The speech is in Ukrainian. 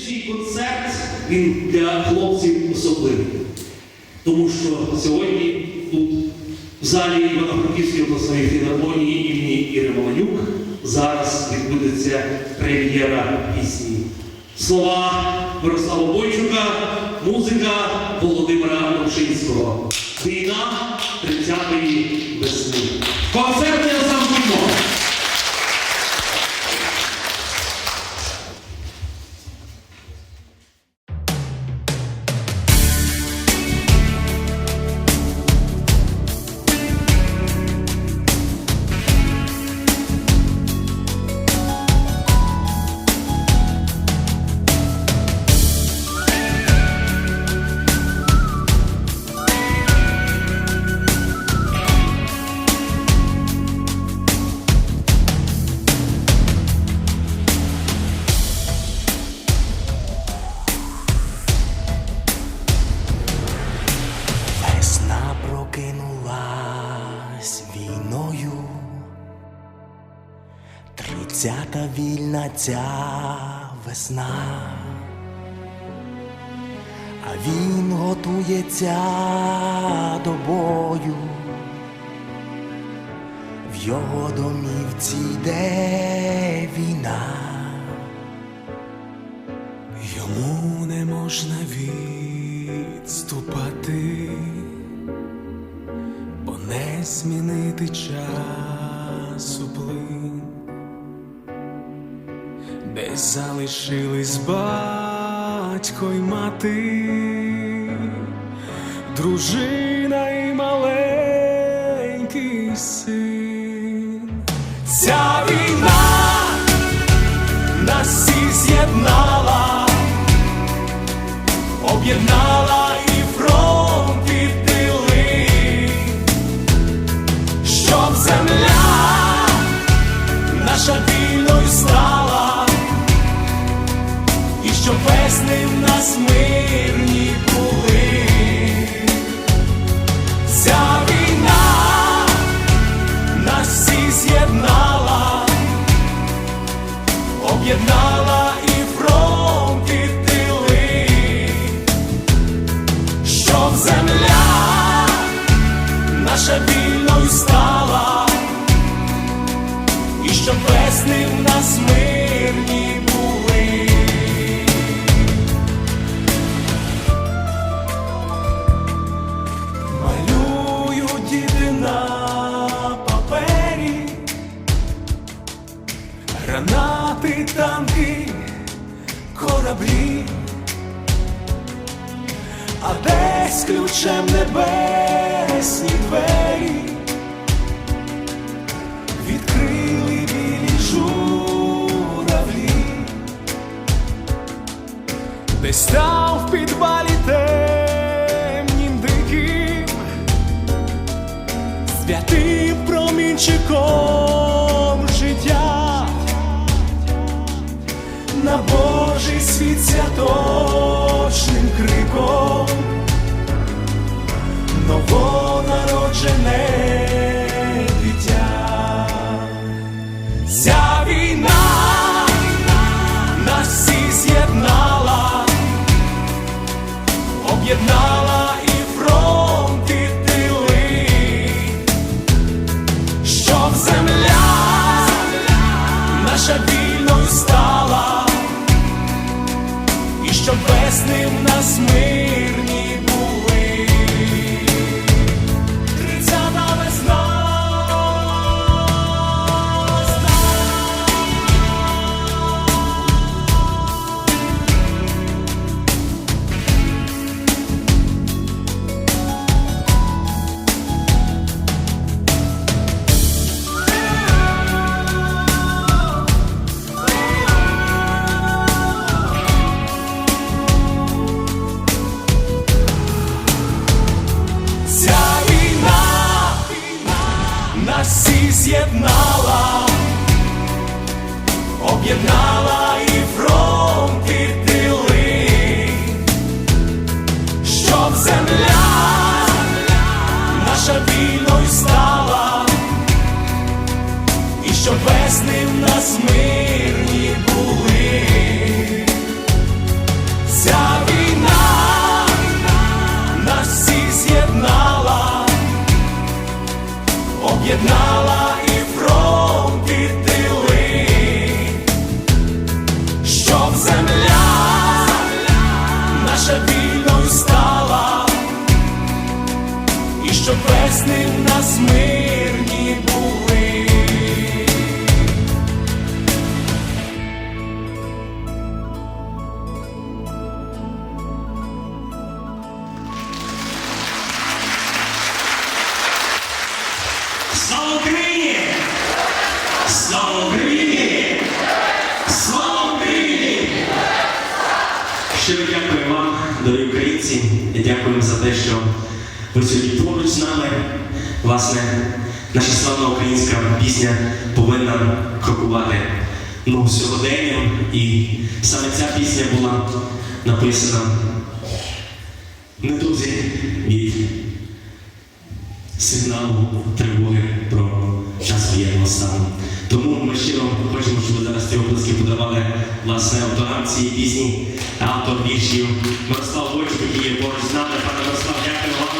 Сьогоднішній концерт він для хлопців особливий. Тому що сьогодні тут, в залі Івано-Франківської обласної філармонії імені Іри Маланюк, зараз відбудеться прем'єра пісні. Слова Мирослава Бойчука, музика Володимира Рушинського. Війна 30-ї тридцята вільна ця весна, а він готується до бою. В його домівці йде війна. Йому не можна відступати, бо не змінити часу плин, десь залишились батько й мати, дружина і маленький син. Ця війна нас всіх з'єднала, об'єднала щоб земля наша вільною стала, щоб весни в нас мирні були. Ця війна нас всіх з'єднала кораблі, а десь ключем небесні двері відкрили білі журавлі, десь там в підвалі темнім диким святим промінчиком життя. На Божий світ святочним криком новонароджене дитя. Ця війна нас всіх з'єднала, об'єднала весни нас мирні з'єднає. Дорогі українці, дякуємо за те, що ви сьогодні поруч з нами. Власне, наша славна українська пісня повинна крокувати ну, сьогоденням. І саме ця пісня була написана недовзі від сигналу тривоги про час воєнного стану. Тому ми щиро хочемо, щоб ви зараз ці обласки подавали власне авторам цієї пісні, автор віршів Мирослав Бойчук, який є поруч з нами. Пане Мирослав, дякую вам.